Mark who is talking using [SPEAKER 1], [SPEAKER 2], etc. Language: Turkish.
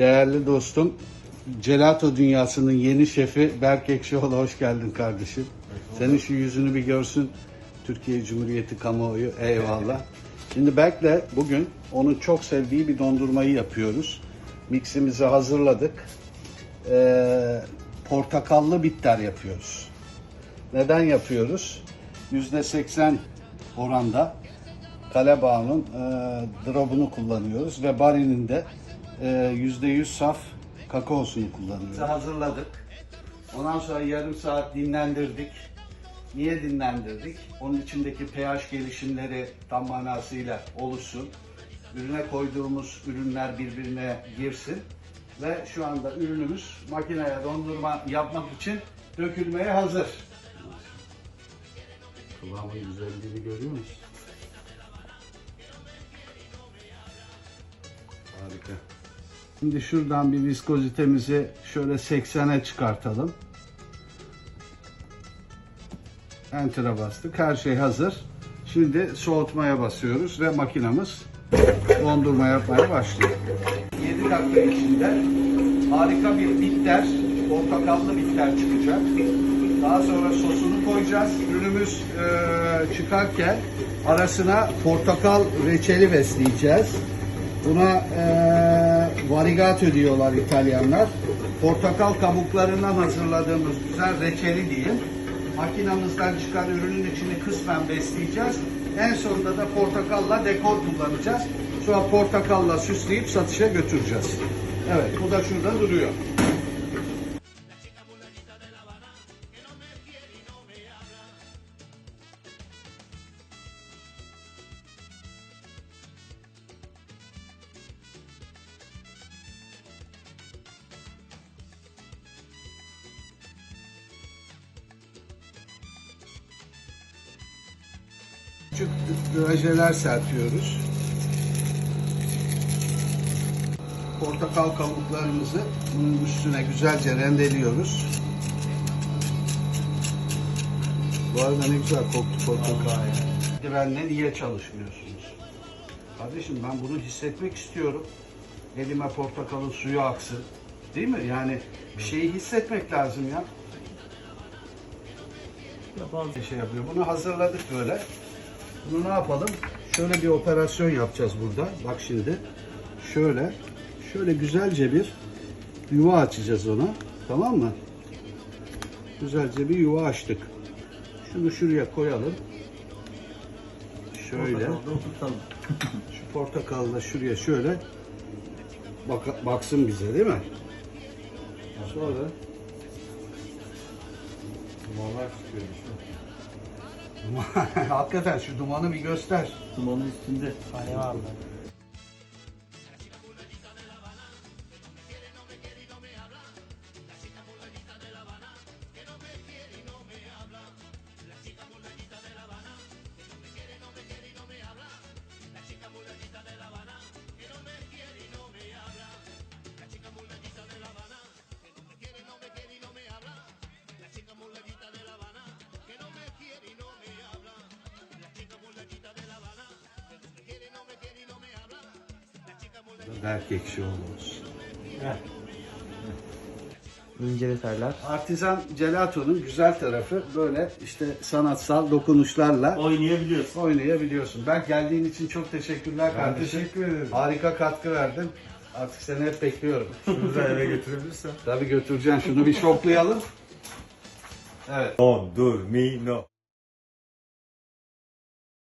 [SPEAKER 1] Değerli dostum, Gelato dünyasının yeni şefi Berk Ekşioğlu hoş geldin kardeşim. Senin şu yüzünü bir görsün Türkiye Cumhuriyeti kamuoyu. Eyvallah. Şimdi Berk'le bugün onun çok sevdiği bir dondurmayı yapıyoruz. Miximizi hazırladık. Ee, portakallı bitter yapıyoruz. Neden yapıyoruz? %80 oranda Kalebağ'ın e, drop'unu kullanıyoruz ve Bari'nin de %100 saf kakaosunu kullanıyoruz. Hazırladık. Ondan sonra yarım saat dinlendirdik. Niye dinlendirdik? Onun içindeki pH gelişimleri tam manasıyla oluşsun. Ürüne koyduğumuz ürünler birbirine girsin. Ve şu anda ürünümüz makineye dondurma yapmak için dökülmeye hazır. Kıvamın güzelliğini görüyor musun? Harika. Şimdi şuradan bir viskozitemizi şöyle 80'e çıkartalım. Enter'a bastık. Her şey hazır. Şimdi soğutmaya basıyoruz ve makinamız dondurma yapmaya başlıyor. 7 dakika içinde harika bir bitter, portakallı bitter çıkacak. Daha sonra sosunu koyacağız. Ürünümüz eee, çıkarken arasına portakal reçeli besleyeceğiz. Buna eee varigato diyorlar İtalyanlar. Portakal kabuklarından hazırladığımız güzel reçeli diyeyim. Makinamızdan çıkan ürünün içini kısmen besleyeceğiz. En sonunda da portakalla dekor kullanacağız. Sonra portakalla süsleyip satışa götüreceğiz. Evet bu da şurada duruyor. Küçük drajeler serpiyoruz. Portakal kabuklarımızı bunun üstüne güzelce rendeliyoruz. Bu arada ne güzel koktu portakal. Benle niye çalışmıyorsunuz? Kardeşim ben bunu hissetmek istiyorum. Elime portakalın suyu aksın. Değil mi? Yani bir şeyi hissetmek lazım ya. Bir şey yapıyor. Bunu hazırladık böyle. Bunu ne yapalım? Şöyle bir operasyon yapacağız burada. Bak şimdi. Şöyle. Şöyle güzelce bir yuva açacağız ona. Tamam mı? Güzelce bir yuva açtık. Şunu şuraya koyalım. Şöyle. Şu portakalı da şuraya şöyle bak baksın bize değil mi? Sonra
[SPEAKER 2] Dumanlar çıkıyor işte.
[SPEAKER 1] hakikaten şu dumanı bir göster.
[SPEAKER 2] Dumanın üstünde.
[SPEAKER 3] Eyvallah.
[SPEAKER 1] Berk Ekşioğlu'nuz.
[SPEAKER 3] İnce detaylar.
[SPEAKER 1] Artizan Gelato'nun güzel tarafı böyle işte sanatsal dokunuşlarla
[SPEAKER 2] Oynayabiliyorsun.
[SPEAKER 1] oynayabiliyorsun. Ben geldiğin için çok teşekkürler
[SPEAKER 2] Ben
[SPEAKER 1] kardeşim.
[SPEAKER 2] teşekkür ederim.
[SPEAKER 1] Harika katkı verdin. Artık seni hep bekliyorum.
[SPEAKER 2] Şunu da eve götürebilirsen.
[SPEAKER 1] Tabii götüreceğim. Şunu bir şoklayalım. Evet.
[SPEAKER 2] Don, dur, mi, no.